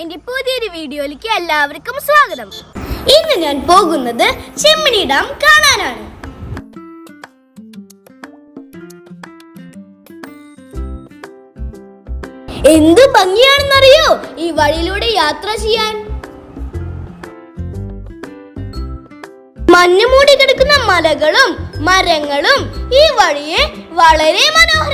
എന്റെ പുതിയൊരു വീഡിയോയിലേക്ക് എല്ലാവർക്കും സ്വാഗതം. ഇന്ന് ഞാൻ പോകുന്നത് ചെമ്മിണി ഡാം കാണാനാണ്. എന്ത് ഭംഗിയാണെന്നറിയോ ഈ വഴിയിലൂടെ യാത്ര ചെയ്യാൻ? മഞ്ഞ് മൂടി കിടക്കുന്ന മലകളും മരങ്ങളും ഈ വഴിയെ വളരെ മനോഹരമാക്കുന്നു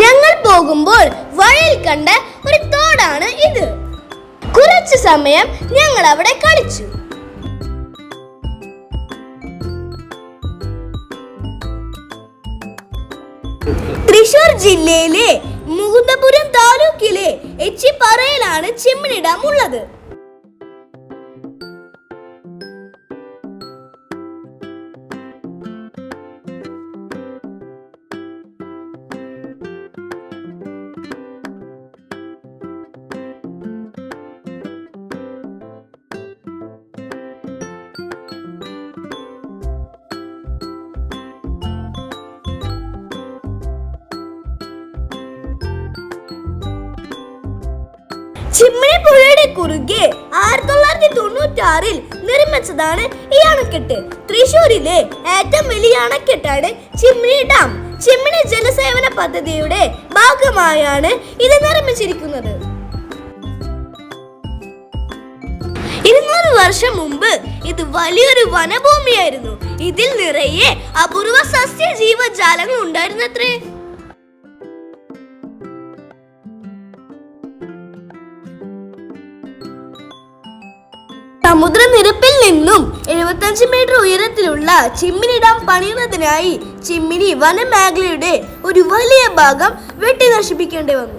ഞങ്ങൾ പോകുമ്പോൾ വഴിയിൽ കണ്ട ഒരു തോടാണ് ഇത്. കുറച്ചു സമയം ഞങ്ങൾ അവിടെ കളിച്ചു. തൃശൂർ ജില്ലയിലെ മുകുന്ദപുരം താലൂക്കിലെ എച്ചിപ്പാറയിലാണ് ചിമ്മിണി ഉള്ളത്. ചിമ്മിണി പുഴയുടെ കുറുകെ ആയിരത്തി തൊള്ളായിരത്തി തൊണ്ണൂറ്റി ആറിൽ നിർമ്മിച്ചതാണ് ഈ അണക്കെട്ട്. തൃശൂരിലെ ഏറ്റവും വലിയ അണക്കെട്ടാണ് ചിമ്മിണി ഡാം. ചിമ്മിണി ജലസേവന പദ്ധതിയുടെ ഭാഗമായാണ് ഇത് നിർമ്മിച്ചിരിക്കുന്നത്. ഇരുന്നൂറ് വർഷം മുമ്പ് ഇത് വലിയൊരു വനഭൂമിയായിരുന്നു. ഇതിൽ നിറയെ അപൂർവ സസ്യ ജീവജാലങ്ങൾ ഉണ്ടായിരുന്നത്രേ. സമുദ്രനിരപ്പിൽ നിന്നും 75 മീറ്റർ ഉയരത്തിലുള്ള ചിമ്മിനി ഡാം പണിയുന്നതിനായി ചിമ്മിനി വനമേഖലയുടെ ഒരു വലിയ ഭാഗം വെട്ടി നശിപ്പിക്കേണ്ടി വന്നു.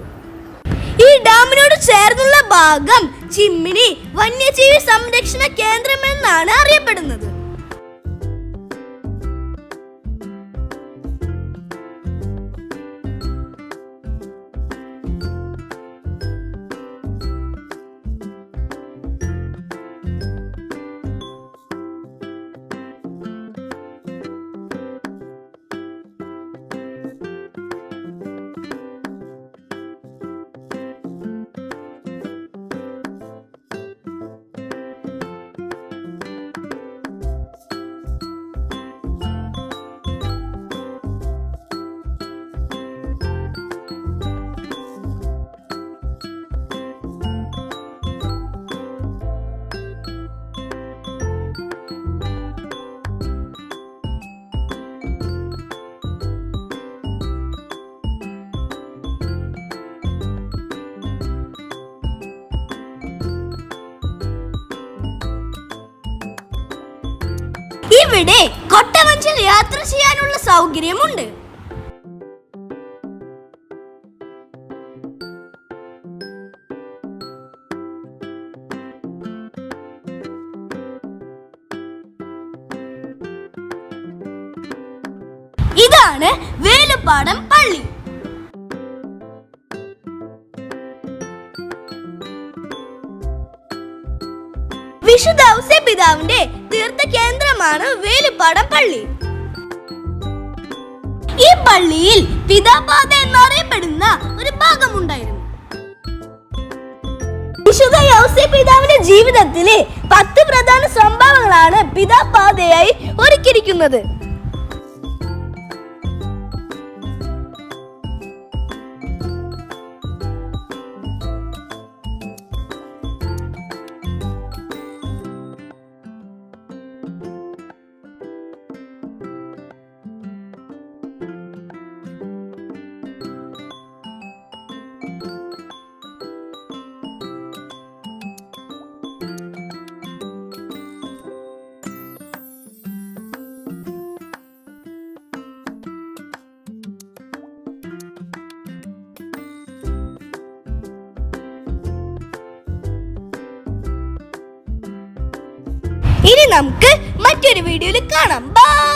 ഈ ഡാമിനോട് ചേർന്നുള്ള ഭാഗം ചിമ്മിനി വന്യജീവി സംരക്ഷണ കേന്ദ്രം എന്നാണ് അറിയപ്പെടുന്നത്. ഇവിടെ കൊട്ടവഞ്ചിൽ യാത്ര ചെയ്യാനുള്ള സൗകര്യമുണ്ട്. ഇതാണ് വേലുപ്പാടം പള്ളി. വിശുദ്ധ ഔസേപിതാവിന്റെ തീർത്ഥ കേന്ദ്രമാണ് വേലുപ്പാടം പള്ളി. ഈ പള്ളിയിൽ പിതാപാത എന്നറിയപ്പെടുന്ന ഒരു ഭാഗമുണ്ടായിരുന്നു. വിശുദ്ധ ഔസേ പിതാവിന്റെ ജീവിതത്തിലെ പത്ത് പ്രധാന സംഭവങ്ങളാണ് പിതാപാതയായി ഒരുക്കിയിരിക്കുന്നത്. ഇനി നമുക്ക് മറ്റൊരു വീഡിയോയിൽ കാണാം. ബൈ